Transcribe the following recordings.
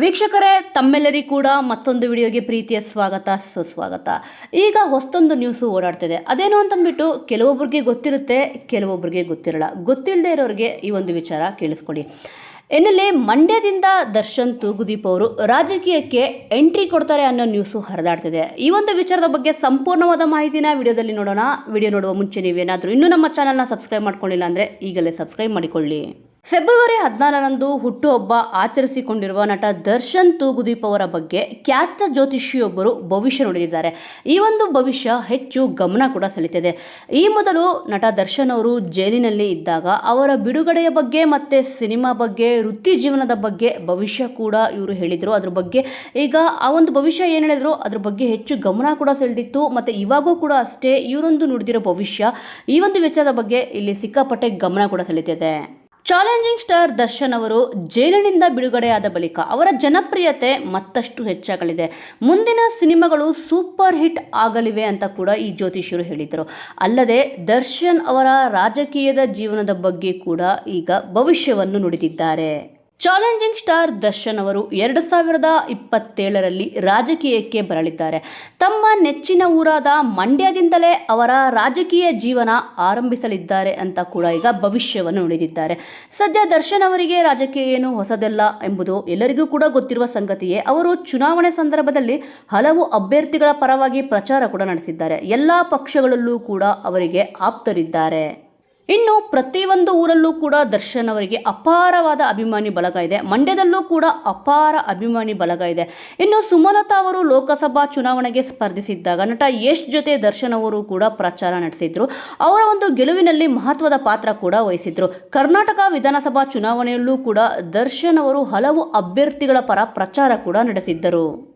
ವೀಕ್ಷಕರೇ ತಮ್ಮೆಲ್ಲರಿಗೂ ಕೂಡ ಮತ್ತೊಂದು ವಿಡಿಯೋಗೆ ಪ್ರೀತಿಯ ಸ್ವಾಗತ, ಸುಸ್ವಾಗತ. ಈಗ ಹೊಸ್ತೊಂದು ನ್ಯೂಸು ಓಡಾಡ್ತಿದೆ. ಅದೇನು ಅಂತಂದ್ಬಿಟ್ಟು ಕೆಲವೊಬ್ಬರಿಗೆ ಗೊತ್ತಿರುತ್ತೆ ಕೆಲವೊಬ್ಬರಿಗೆ ಗೊತ್ತಿರಲ್ಲ. ಗೊತ್ತಿಲ್ಲದೆ ಇರೋರಿಗೆ ಈ ಒಂದು ವಿಚಾರ ಕೇಳಿಸ್ಕೊಡಿ. ಎನ್ನಲ್ಲಿ, ಮಂಡ್ಯದಿಂದ ದರ್ಶನ್ ತೂಗುದೀಪ್ ಅವರು ರಾಜಕೀಯಕ್ಕೆ ಎಂಟ್ರಿ ಕೊಡ್ತಾರೆ ಅನ್ನೋ ನ್ಯೂಸು ಹರಿದಾಡ್ತಿದೆ. ಈ ಒಂದು ವಿಚಾರದ ಬಗ್ಗೆ ಸಂಪೂರ್ಣವಾದ ಮಾಹಿತಿನ ವಿಡಿಯೋದಲ್ಲಿ ನೋಡೋಣ. ವಿಡಿಯೋ ನೋಡುವ ಮುಂಚೆ ನೀವೇನಾದರೂ ಇನ್ನೂ ನಮ್ಮ ಚಾನಲ್ನ ಸಬ್ಸ್ಕ್ರೈಬ್ ಮಾಡ್ಕೊಂಡಿಲ್ಲ ಅಂದರೆ ಈಗಲೇ ಸಬ್ಸ್ಕ್ರೈಬ್ ಮಾಡಿಕೊಳ್ಳಿ. ಫೆಬ್ರವರಿ ಹದಿನಾರರಂದು ಹುಟ್ಟುಹಬ್ಬ ಆಚರಿಸಿಕೊಂಡಿರುವ ನಟ ದರ್ಶನ್ ತೂಗುದೀಪ್ ಅವರ ಬಗ್ಗೆ ಖ್ಯಾತ ಜ್ಯೋತಿಷಿಯೊಬ್ಬರು ಭವಿಷ್ಯ ನುಡಿದಿದ್ದಾರೆ. ಈ ಒಂದು ಭವಿಷ್ಯ ಹೆಚ್ಚು ಗಮನ ಕೂಡ ಸೆಳಿತಿದೆ ಈ ಮೊದಲು ನಟ ದರ್ಶನ್ ಅವರು ಜೈಲಿನಲ್ಲಿ ಇದ್ದಾಗ ಅವರ ಬಿಡುಗಡೆಯ ಬಗ್ಗೆ ಮತ್ತು ಸಿನಿಮಾ ಬಗ್ಗೆ, ವೃತ್ತಿ ಜೀವನದ ಬಗ್ಗೆ ಭವಿಷ್ಯ ಕೂಡ ಇವರು ಹೇಳಿದರು. ಅದ್ರ ಬಗ್ಗೆ ಈಗ ಆ ಒಂದು ಭವಿಷ್ಯ ಏನು ಹೇಳಿದ್ರು, ಅದ್ರ ಬಗ್ಗೆ ಹೆಚ್ಚು ಗಮನ ಕೂಡ ಸೆಳೆದಿತ್ತು. ಮತ್ತು ಇವಾಗೂ ಕೂಡ ಅಷ್ಟೇ ಇವರೊಂದು ನುಡಿದಿರೋ ಭವಿಷ್ಯ ಈ ಒಂದು ವಿಚಾರದ ಬಗ್ಗೆ ಇಲ್ಲಿ ಸಿಕ್ಕಾಪಟ್ಟೆ ಗಮನ ಕೂಡ ಸೆಳೀತಿದೆ ಚಾಲೆಂಜಿಂಗ್ ಸ್ಟಾರ್ ದರ್ಶನ್ ಅವರು ಜೈಲಿನಿಂದ ಬಿಡುಗಡೆಯಾದ ಬಳಿಕ ಅವರ ಜನಪ್ರಿಯತೆ ಮತ್ತಷ್ಟು ಹೆಚ್ಚಾಗಲಿದೆ. ಮುಂದಿನ ಸಿನಿಮಾಗಳು ಸೂಪರ್ ಹಿಟ್ ಆಗಲಿವೆ ಅಂತ ಕೂಡ ಈ ಜ್ಯೋತಿಷ್ಯರು ಹೇಳಿದರು. ಅಲ್ಲದೆ ದರ್ಶನ್ ಅವರ ರಾಜಕೀಯದ ಜೀವನದ ಬಗ್ಗೆ ಕೂಡ ಈಗ ಭವಿಷ್ಯವನ್ನು ನುಡಿದಿದ್ದಾರೆ. ಚಾಲೆಂಜಿಂಗ್ ಸ್ಟಾರ್ ದರ್ಶನ್ ಅವರು ಎರಡು ಸಾವಿರದ ಇಪ್ಪತ್ತೇಳರಲ್ಲಿ ರಾಜಕೀಯಕ್ಕೆ ಬರಲಿದ್ದಾರೆ ತಮ್ಮ ನೆಚ್ಚಿನ ಊರಾದ ಮಂಡ್ಯದಿಂದಲೇ ಅವರ ರಾಜಕೀಯ ಜೀವನ ಆರಂಭಿಸಲಿದ್ದಾರೆ ಅಂತ ಕೂಡ ಈಗ ಭವಿಷ್ಯವನ್ನು ನುಡಿದಿದ್ದಾರೆ. ಸದ್ಯ ದರ್ಶನ್ ಅವರಿಗೆ ರಾಜಕೀಯ ಏನು ಹೊಸದಲ್ಲ ಎಂಬುದು ಎಲ್ಲರಿಗೂ ಕೂಡ ಗೊತ್ತಿರುವ ಸಂಗತಿಯೇ. ಅವರು ಚುನಾವಣೆ ಸಂದರ್ಭದಲ್ಲಿ ಹಲವು ಅಭ್ಯರ್ಥಿಗಳ ಪರವಾಗಿ ಪ್ರಚಾರ ಕೂಡ ನಡೆಸಿದ್ದಾರೆ. ಎಲ್ಲ ಪಕ್ಷಗಳಲ್ಲೂ ಕೂಡ ಅವರಿಗೆ ಆಪ್ತರಿದ್ದಾರೆ. ಇನ್ನು ಪ್ರತಿಯೊಂದು ಊರಲ್ಲೂ ಕೂಡ ದರ್ಶನ್ ಅವರಿಗೆ ಅಪಾರವಾದ ಅಭಿಮಾನಿ ಬಲಗ ಇದೆ. ಮಂಡ್ಯದಲ್ಲೂ ಕೂಡ ಅಪಾರ ಅಭಿಮಾನಿ ಬಳಗ ಇದೆ. ಇನ್ನು ಸುಮಲತಾ ಅವರು ಲೋಕಸಭಾ ಚುನಾವಣೆಗೆ ಸ್ಪರ್ಧಿಸಿದ್ದಾಗ ನಟ ಯಶ್ ಜೊತೆ ದರ್ಶನ್ ಅವರು ಕೂಡ ಪ್ರಚಾರ ನಡೆಸಿದ್ರು. ಅವರ ಒಂದು ಗೆಲುವಿನಲ್ಲಿ ಮಹತ್ವದ ಪಾತ್ರ ಕೂಡ ವಹಿಸಿದ್ರು. ಕರ್ನಾಟಕ ವಿಧಾನಸಭಾ ಚುನಾವಣೆಯಲ್ಲೂ ಕೂಡ ದರ್ಶನ್ ಅವರು ಹಲವು ಅಭ್ಯರ್ಥಿಗಳ ಪರ ಪ್ರಚಾರ ಕೂಡ ನಡೆಸಿದ್ದರು.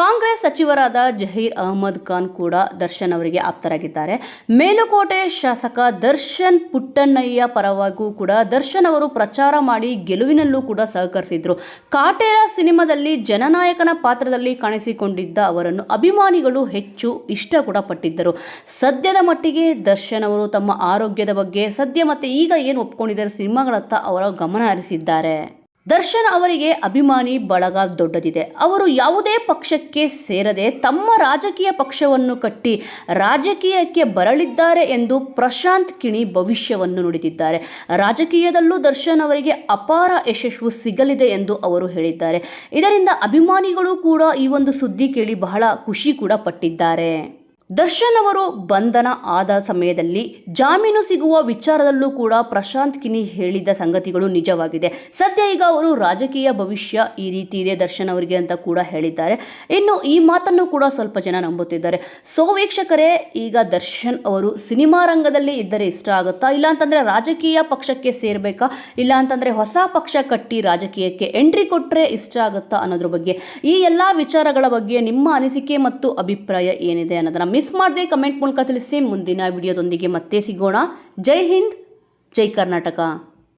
ಕಾಂಗ್ರೆಸ್ ಸಚಿವರಾದ ಜಹೀರ್ ಅಹಮದ್ ಖಾನ್ ಕೂಡ ದರ್ಶನ್ ಅವರಿಗೆ ಆಪ್ತರಾಗಿದ್ದಾರೆ. ಮೇಲುಕೋಟೆ ಶಾಸಕ ದರ್ಶನ್ ಪುಟ್ಟಣ್ಣಯ್ಯ ಪರವಾಗೂ ಕೂಡ ದರ್ಶನ್ ಅವರು ಪ್ರಚಾರ ಮಾಡಿ ಗೆಲುವಿನಲ್ಲೂ ಕೂಡ ಸಹಕರಿಸಿದ್ರು. ಕಾಟೇರ ಸಿನಿಮಾದಲ್ಲಿ ಜನನಾಯಕನ ಪಾತ್ರದಲ್ಲಿ ಕಾಣಿಸಿಕೊಂಡಿದ್ದ ಅವರನ್ನು ಅಭಿಮಾನಿಗಳು ಹೆಚ್ಚು ಇಷ್ಟ ಕೂಡ ಪಟ್ಟಿದ್ದರು ಸದ್ಯದ ಮಟ್ಟಿಗೆ ದರ್ಶನ್ ಅವರು ತಮ್ಮ ಆರೋಗ್ಯದ ಬಗ್ಗೆ, ಸದ್ಯ ಮತ್ತೆ ಈಗ ಏನು ಒಪ್ಕೊಂಡಿದ್ದಾರೆ ಸಿನಿಮಾಗಳತ್ತ ಅವರ ಗಮನ ಹರಿಸಿದ್ದಾರೆ. ದರ್ಶನ್ ಅವರಿಗೆ ಅಭಿಮಾನಿ ಬಳಗ ದೊಡ್ಡದಿದೆ. ಅವರು ಯಾವುದೇ ಪಕ್ಷಕ್ಕೆ ಸೇರದೆ ತಮ್ಮ ರಾಜಕೀಯ ಪಕ್ಷವನ್ನು ಕಟ್ಟಿ ರಾಜಕೀಯಕ್ಕೆ ಬರಲಿದ್ದಾರೆ ಎಂದು ಪ್ರಶಾಂತ್ ಕಿಣಿ ಭವಿಷ್ಯವನ್ನು ನುಡಿದಿದ್ದಾರೆ. ರಾಜಕೀಯದಲ್ಲೂ ದರ್ಶನ್ ಅವರಿಗೆ ಅಪಾರ ಯಶಸ್ಸು ಸಿಗಲಿದೆ ಎಂದು ಅವರು ಹೇಳಿದ್ದಾರೆ. ಇದರಿಂದ ಅಭಿಮಾನಿಗಳು ಕೂಡ ಈ ಒಂದು ಸುದ್ದಿ ಕೇಳಿ ಬಹಳ ಖುಷಿ ಕೂಡ ಪಟ್ಟಿದ್ದಾರೆ. ದರ್ಶನ್ ಅವರು ಬಂಧನ ಆದ ಸಮಯದಲ್ಲಿ ಜಾಮೀನು ಸಿಗುವ ವಿಚಾರದಲ್ಲೂ ಕೂಡ ಪ್ರಶಾಂತ್ ಕಿನಿ ಹೇಳಿದ ಸಂಗತಿಗಳು ನಿಜವಾಗಿದೆ. ಸದ್ಯ ಈಗ ಅವರು ರಾಜಕೀಯ ಭವಿಷ್ಯ ಈ ರೀತಿ ಇದೆ ದರ್ಶನ್ ಅವರಿಗೆ ಅಂತ ಕೂಡ ಹೇಳಿದ್ದಾರೆ. ಇನ್ನು ಈ ಮಾತನ್ನು ಕೂಡ ಸ್ವಲ್ಪ ಜನ ನಂಬುತ್ತಿದ್ದಾರೆ. ಸೊ ವೀಕ್ಷಕರೇ, ಈಗ ದರ್ಶನ್ ಅವರು ಸಿನಿಮಾ ರಂಗದಲ್ಲಿ ಇದ್ದರೆ ಇಷ್ಟ ಆಗುತ್ತಾ? ಇಲ್ಲ ಅಂತಂದರೆ ರಾಜಕೀಯ ಪಕ್ಷಕ್ಕೆ ಸೇರಬೇಕಾ? ಇಲ್ಲ ಅಂತಂದರೆ ಹೊಸ ಪಕ್ಷ ಕಟ್ಟಿ ರಾಜಕೀಯಕ್ಕೆ ಎಂಟ್ರಿ ಕೊಟ್ಟರೆ ಇಷ್ಟ ಆಗುತ್ತಾ ಅನ್ನೋದ್ರ ಬಗ್ಗೆ? ಈ ಎಲ್ಲ ವಿಚಾರಗಳ ಬಗ್ಗೆ ನಿಮ್ಮ ಅನಿಸಿಕೆ ಮತ್ತು ಅಭಿಪ್ರಾಯ ಏನಿದೆ ಅನ್ನೋದನ್ನು ಮಿಸ್ ಮಾಡದೆ ಕಮೆಂಟ್ ಮೂಲಕ ತಿಳಿಸಿ ಮುಂದಿನ ವಿಡಿಯೋದೊಂದಿಗೆ ಮತ್ತೆ ಸಿಗೋಣ. ಜೈ ಹಿಂದ್ ಜೈ ಕರ್ನಾಟಕ.